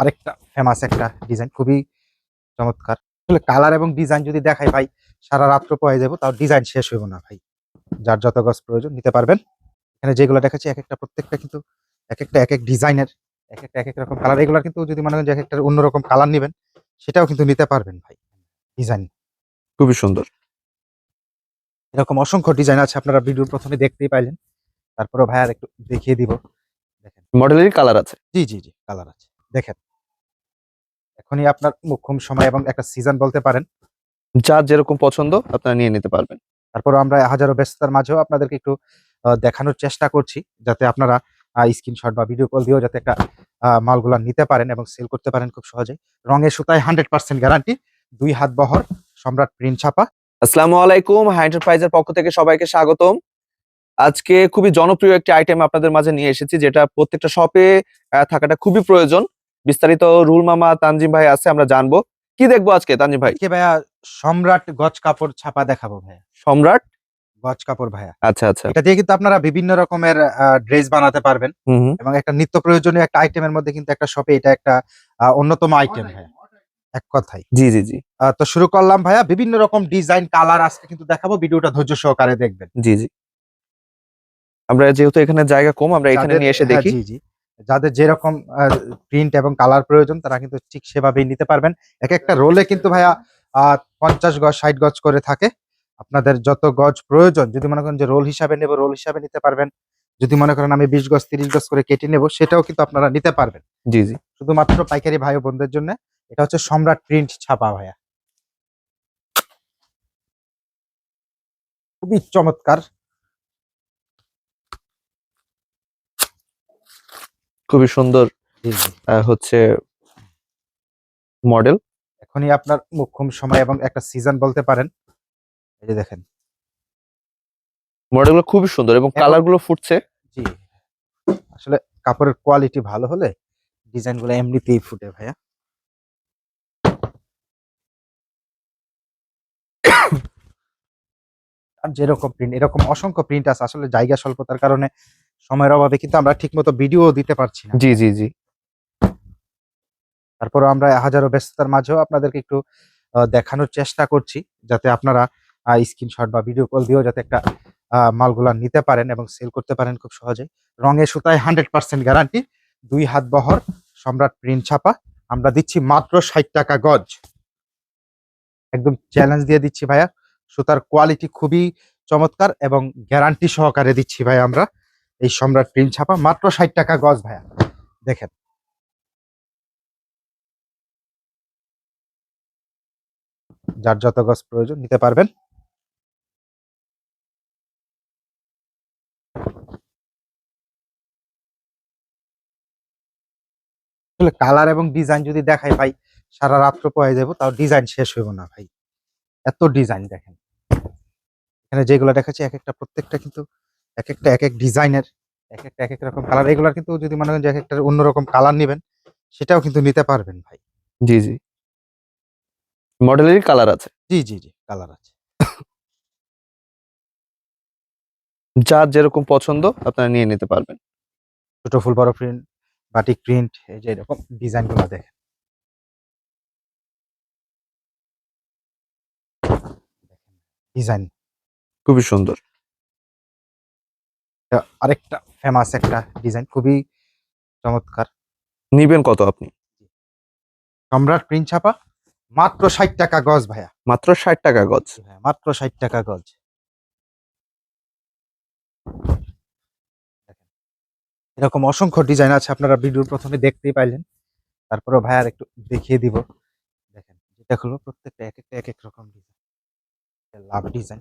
আরেকটা ফেমাস একটা ডিজাইন খুবই চমৎকার। আসলে কালার এবং ডিজাইন যদি দেখাই ভাই সারা রাত্র পয়ে যাব তাও ডিজাইন শেষ হইব না ভাই। যার যত গজ প্রয়োজন নিতে পারবেন। এখানে যেগুলো দেখাচ্ছি এক একটা প্রত্যেকটা কিন্তু এক একটা এক এক ডিজাইনের এক একটা এক এক রকম কালার এগুলোর কিন্তু যদি মনে করেন যে এক একটা অন্যরকম কালার নেবেন সেটাও কিন্তু নিতে পারবেন ভাই ডিজাইন খুবই সুন্দর। এরকম অসংখ্য ডিজাইন আছে আপনারা ভিডিওর প্রথমে দেখতেই পাইলেন। তারপরে ভাই আর একটু দেখিয়ে দিব। দেখেন। মডেলেরই কালার আছে? জি জি জি কালার আছে। দেখেন। এখনই আপনার মুখ্যম সময় এবং একটা সিজন বলতে পারেন। যার যেরকম পছন্দ আপনারা নিয়ে নিতে পারবেন। তারপর আমরা হাজারো ব্যস্ততার মাঝেও আপনাদেরকে একটু দেখানোর চেষ্টা করছি যাতে আপনারা স্ক্রিনশট বা ভিডিও কল দিয়েও যাতে একটা মালগুলা নিতে পারেন এবং সেল করতে পারেন খুব সহজে। রঙের সুতায় হান্ড্রেড পার্সেন্ট গ্যারান্টি দুই হাত বহর সম্রাট প্রিন্ট ছাপা। আসসালামু আলাইকুম হাই এন্টারপ্রাইজের পক্ষ থেকে সবাইকে স্বাগতম। আজকে খুবই জনপ্রিয় একটি আইটেম আপনাদের মাঝে নিয়ে এসেছি যেটা প্রত্যেকটা শপে থাকাটা খুবই প্রয়োজন। বিস্তারিত রুল মামা তানজিম ভাই আছে আমরা জানব। কি দেখব আজকে তানজিম ভাই? কে ভাইয়া সম্রাট গজ কাপড় ছাপা দেখাবো ভাইয়া। সম্রাট? গজ কাপড় ভাইয়া। আচ্ছা আচ্ছা। এটা দিয়ে কিন্তু আপনারা বিভিন্ন রকমের ড্রেস বানাতে পারবেন। এবং একটা নিত্য প্রয়োজনীয় একটা আইটেমের মধ্যে কিন্তু একটা শপে এটা একটা অন্যতম আইটেম হ্যাঁ এক কথাই জি জি জি। তো শুরু করলাম ভাইয়া বিভিন্ন রকম ডিজাইন কালার আজকে কিন্তু দেখাবো ভিডিওটা ধৈর্য সহকারে দেখবেন। জি জি। আমরা যেহেতু এখানে জায়গা কম আমরা এখানে নিয়ে এসে হ্যাঁ, দেখি। জি জি। যাদের যেরকম প্রিন্ট এবং কালার প্রয়োজন তারা কিন্তু ঠিক সেভাবেই নিতে পারবেন। এক একটা রোলে কিন্তু ভাইয়া আহ, পঞ্চাশ গজ ষাট গজ করে থাকে। আপনাদের যত গজ প্রয়োজন যদি মনে করেন যে রোল হিসাবে নেব রোল হিসাবে নিতে পারবেন। যদি মনে করেন আমি বিশ গজ তিরিশ গজ করে কেটে নেব সেটাও কিন্তু আপনারা নিতে পারবেন। জি জি। শুধুমাত্র পাইকারি ভাই ও বোনদের জন্য এটা হচ্ছে সম্রাট প্রিন্ট ছাপা ভাইয়া। খুবই চমৎকার। খুবই সুন্দর হচ্ছে মডেল। এখনই আপনার মুখ্যম সময় এবং একটা সিজন বলতে পারেন। এই যে দেখেন। মডেলগুলো খুবই সুন্দর এবং এবং- কালারগুলো ফুটছে। জি। আসলে কাপড়ের কোয়ালিটি ভালো হলে ডিজাইনগুলো এমনিতেই ফুটে ভাইয়া। আর যেরকম প্রিন্ট এরকম অসংখ্য প্রিন্ট আছে। আসলে জায়গা স্বল্পতার কারণে সময়ের অভাবে কিন্তু আমরা ঠিকমতো ভিডিও দিতে পারছি না। জি জি জি। তারপরে আমরা হাজারো ব্যস্ততার মাঝেও আপনাদেরকে একটু দেখানোর চেষ্টা করছি যাতে আপনারা স্ক্রিনশট বা ভিডিও কল দিয়েও যাতে একটা মালগুলা নিতে পারেন এবং সেল করতে পারেন খুব সহজে। রঙের সুতায় হান্ড্রেড পার্সেন্ট গ্যারান্টি দুই হাত বহর সম্রাট প্রিন্ট ছাপা। আমরা দিচ্ছি মাত্র ষাট টাকা গজ। একদম চ্যালেঞ্জ দিয়ে দিচ্ছি ভাইয়া। সুতার কোয়ালিটি খুবই চমৎকার এবং গ্যারান্টি সহকারে দিচ্ছি ভাই আমরা। এই সম্রাট প্রিন্ট ছাপা মাত্র ষাট টাকা গজ ভাইয়া। দেখেন। যার যত গজ প্রয়োজন নিতে পারবেন। কালার এবং ডিজাইন যদি দেখাই ভাই, সারা রাত্র পয়ে যাব, তাও ডিজাইন শেষ হইব না ভাই। এত ডিজাইন দেখেন। এখানে যেগুলো দেখাচ্ছি, এক একটা প্রত্যেকটা কিন্তু এক একটা এক এক ডিজাইনের এক একটা এক এক রকম কালার এগুলার কিন্তু যদি মনে করেন যে এক একটা অন্যরকম কালার নেবেন সেটাও কিন্তু নিতে পারবেন ভাই। জি জি। মডেলেরই কালার আছে? জি জি জি কালার আছে। যার যেরকম পছন্দ আপনারা নিয়ে নিতে পারবেন। ছোট ফুল বড় প্রিন্ট বাটিক প্রিন্ট এই যে এরকম ডিজাইনগুলো দেখেন। ডিজাইন খুবই সুন্দর। আরেকটা ফেমাস একটা ডিজাইন খুবই চমৎকার। নিবেন কত আপনি? সম্রাট প্রিন্ট ছাপা মাত্র ষাট টাকা গজ ভাইয়া। মাত্র ষাট টাকা গজ? ভাইয়া মাত্র ষাট টাকা গজ। এরকম অসংখ্য ডিজাইন আছে আপনারা ভিডিওর প্রথমে দেখতেই পাইলেন। তারপরে ভাই আর একটু দেখিয়ে দিব। দেখেন যেটা হলো প্রত্যেকটা এক একটা এক এক রকম design love design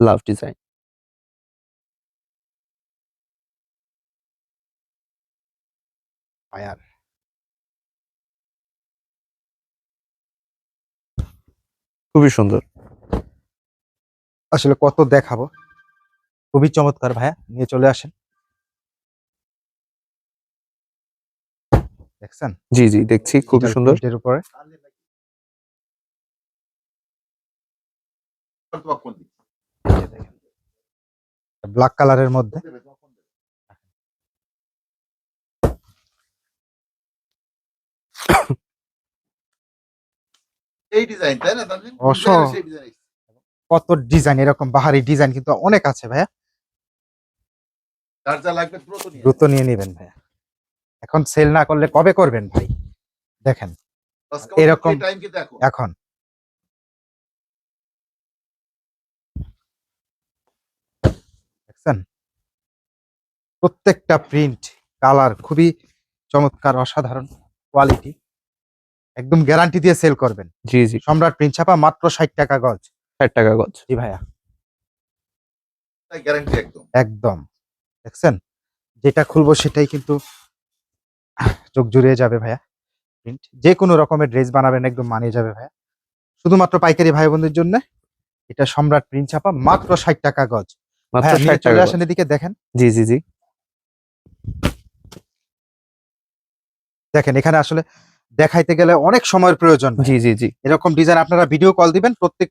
love design fire খুবই সুন্দর। আসলে কত দেখাবো? খুবই চমৎকার ভাইয়া নিয়ে চলে আসেন। দেখছেন? জি জি দেখছি খুবই সুন্দর। এর উপরে। ব্ল্যাক কালারের মধ্যে। সেই ডিজাইন তাই না কত ডিজাইন এরকম বাহারি ডিজাইন কিন্তু অনেক আছে ভাইয়া। যার যা লাগবে দ্রুত নিয়ে নেবেন ভাইয়া। এখন সেল না করলে কবে করবেন ভাই? দেখেন। এরকম- এখন। দেখছেন? প্রত্যেকটা প্রিন্ট কালার খুবই চমৎকার অসাধারণ কোয়ালিটি একদম গ্যারান্টি দিয়ে সেল করবেন। জি জি। সম্রাট প্রিন্ট ছাপা মাত্র ষাট টাকা গজ। ষাট টাকা গজ। জি ভাইয়া। গ্যারান্টি একদম। একদম। দেখছেন? যেটা খুলবো সেটাই কিন্তু চোখ জুড়িয়ে যাবে ভাইয়া। প্রিন্ট যে কোনো রকমের ড্রেস বানাবেন একদম মানিয়ে যাবে ভাইয়া। শুধুমাত্র পাইকারি ভাই বোনদের জন্য এটা সম্রাট প্রিন্ট ছাপা মাত্র ষাট টাকা গজ। চলে আসেন এদিকে দেখেন। জি জি জি। দেখেন এখানে আসলে দেখাইতে গেলে অনেক সময়ের প্রয়োজন জি জি জি। এরকম ডিজাইন আপনারা ভিডিও কল দিবেন প্রত্যেক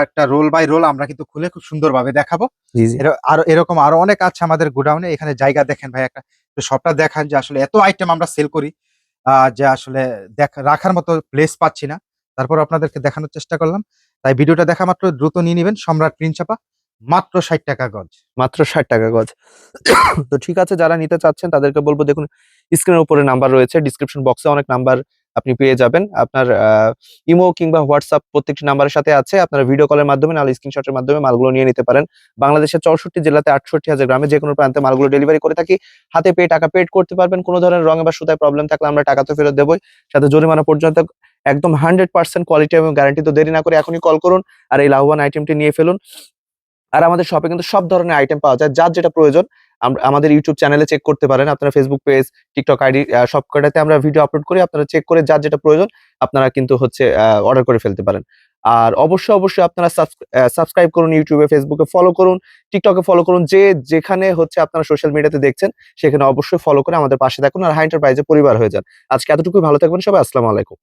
একটা রোল বাই রোল আমরা কিন্তু খুলে খুব সুন্দরভাবে দেখাবো। জি জি। এর- আরও এরকম আরও অনেক আছে আমাদের গোডাউনে এখানে জায়গা দেখেন ভাই একটা সবটা দেখান যে আসলে এত আইটেম আমরা সেল করি যে আসলে দেখ- রাখার মতো প্লেস পাচ্ছি না। তারপর আপনাদেরকে দেখানোর চেষ্টা করলাম। তাই ভিডিওটা দেখা মাত্র দ্রুত নিয়ে নেবেন সম্রাট প্রিন্ট চাপা মাত্র ষাট টাকা গজ। মাত্র ষাট টাকা গজ। তো ঠিক আছে যারা নিতে চাচ্ছেন তাদেরকে বলব দেখুন স্ক্রিনের উপরে নাম্বার রয়েছে। ডিসক্রিপশন বক্সে অনেক নাম্বার আপনি পেয়ে যাবেন। আপনার ইমো কিংবা হোয়াটসঅ্যাপ প্রত্যেকটি নাম্বারের সাথে আছে। আপনারা ভিডিও কলের মাধ্যমে নাহলে স্ক্রিনশটের মাধ্যমে মালগুলো নিয়ে নিতে পারেন। বাংলাদেশের চৌষট্টি জেলাতে আটষট্টি হাজার গ্রামে যে কোনো প্রান্তে মালগুলো ডেলিভারি করে থাকি। হাতে পেয়ে টাকা পেড করতে পারবেন। কোনো ধরনের রঙে বা সুতায় প্রবলেম থাকলে আমরা টাকা তো ফেরত দেবই। সাথে জরিমানা পর্যন্ত একদম হান্ড্রেড পার্সেন্ট কোয়ালিটি এবং গ্যারান্টি তো দেরি না করে এখনই কল করুন আর এই লাভবান আইটেমটি নিয়ে ফেলুন। আর আমাদের শপে কিন্তু সব ধরনের আইটেম পাওয়া যায়। যার যেটা প্রয়োজন আমাদের ইউটিউব চ্যানেলে চেক করতে পারেন। আপনারা ফেসবুক পেজ টিকটক আইডি সব কটাতে আমরা ভিডিও আপলোড করি। আপনারা চেক করে যার যেটা প্রয়োজন, আপনারা কিন্তু হচ্ছে অর্ডার করে ফেলতে পারেন। আর অবশ্যই অবশ্যই আপনারা সাবস্ক্রাইব করুন ইউটিউবে ফেসবুকে ফলো করুন টিকটকে ফলো করুন। যে যেখানে হচ্ছে আপনারা সোশ্যাল মিডিয়াতে দেখছেন, সেখানে অবশ্যই ফলো করে আমাদের পাশে থাকুন। আর হাই এন্টারপ্রাইজে পরিবার হয়ে যান। আজকে এতটুকুই, ভালো থাকবেন সবাই। আসসালামু আলাইকুম।